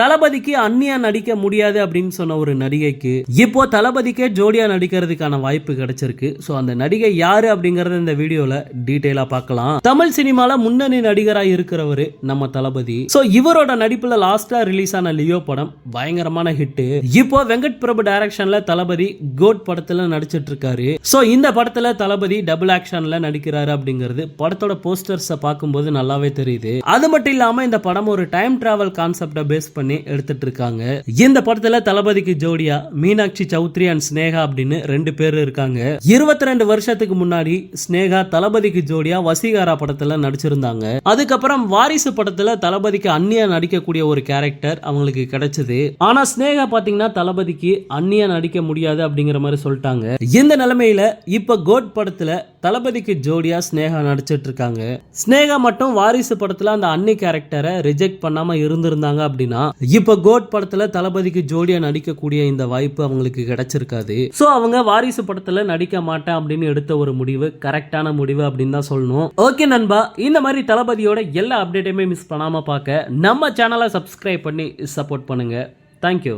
தளபதிக்கு அந்நியா நடிக்க முடியாது அப்படின்னு சொன்ன ஒரு நடிகைக்கு இப்போ தளபதிக்கே ஜோடியா நடிக்கிறதுக்கான வாய்ப்பு கிடைச்சிருக்கு. ஸோ அந்த நடிகை யாரு அப்படிங்கறத இந்த வீடியோல டீட்டெயிலா பார்க்கலாம். தமிழ் சினிமால முன்னணி நடிகராக இருக்கிறவர் நம்ம தளபதி. ஸோ இவரோட நடிப்புல லாஸ்டா ரிலீஸ் ஆன லியோ படம் பயங்கரமான ஹிட் இப்போ வெங்கட் பிரபு டைரக்ஷன்ல தளபதி கோட் படத்துல நடிச்சிட்டு இருக்காரு ஸோ இந்த படத்துல தளபதி டபுள் ஆக்ஷன்ல நடிக்கிறாரு அப்படிங்கிறது படத்தோட போஸ்டர்ஸை பார்க்கும்போது நல்லாவே தெரியுது. அது மட்டும் இல்லாம இந்த படம் ஒரு டைம் டிராவல் கான்செப்டை பேஸ் பண்ணி எடுத்துட்டு இருக்காங்க இந்த படத்துல தளபதிக்கு ஜோடியா மீனாட்சி சௌத்ரி அண்ட் ஸ்னேகா அப்படின்னு ரெண்டு பேர் இருக்காங்க. இருபத்தி ரெண்டு வருஷத்துக்கு முன்னாடி ஸ்னேகா தளபதிக்கு ஜோடியா வசீகாரா படத்துல நடிச்சிருந்தாங்க. அதுக்கப்புறம் வாரிசு படத்துல தளபதிக்கு அந்நியா நடிக்கக்கூடிய ஒரு கேரக்டர் அவங்களுக்கு கிடைச்சது. ஆனா ஸ்னேகா பாத்தீங்கன்னா தளபதிக்கு அந்நியா நடிக்க முடியாது அப்படிங்கிற மாதிரி சொல்லிட்டாங்க. இந்த நிலைமையில இப்ப கோட் படத்துல தளபதிக்கு ஜோடியா ஸ்னேகா நடிச்சிட்டு இருக்காங்க ஸ்னேகா மட்டும் வாரிசு படத்துல அந்த அன்னி கேரக்டரை ரிஜெக்ட் பண்ணாம இருந்திருந்தாங்க அப்படின்னா இப்போ கோட் படத்துல தளபதிக்கு ஜோடியா நடிக்கக்கூடிய இந்த வாய்ப்பு அவங்களுக்கு கிடைச்சிருக்காது. சோ அவங்க வாரிசு படத்துல நடிக்க மாட்டேன் அப்படின்னு எடுத்த ஒரு முடிவு கரெக்டான முடிவு அப்படின்னு தான் சொல்லணும். ஓகே நண்பா. இந்த மாதிரி தளபதியோட எல்லா அப்டேட்டையுமே மிஸ் பண்ணாம பார்க்க நம்ம சேனலை சப்ஸ்கிரைப் பண்ணி சப்போர்ட் பண்ணுங்க. தேங்க்யூ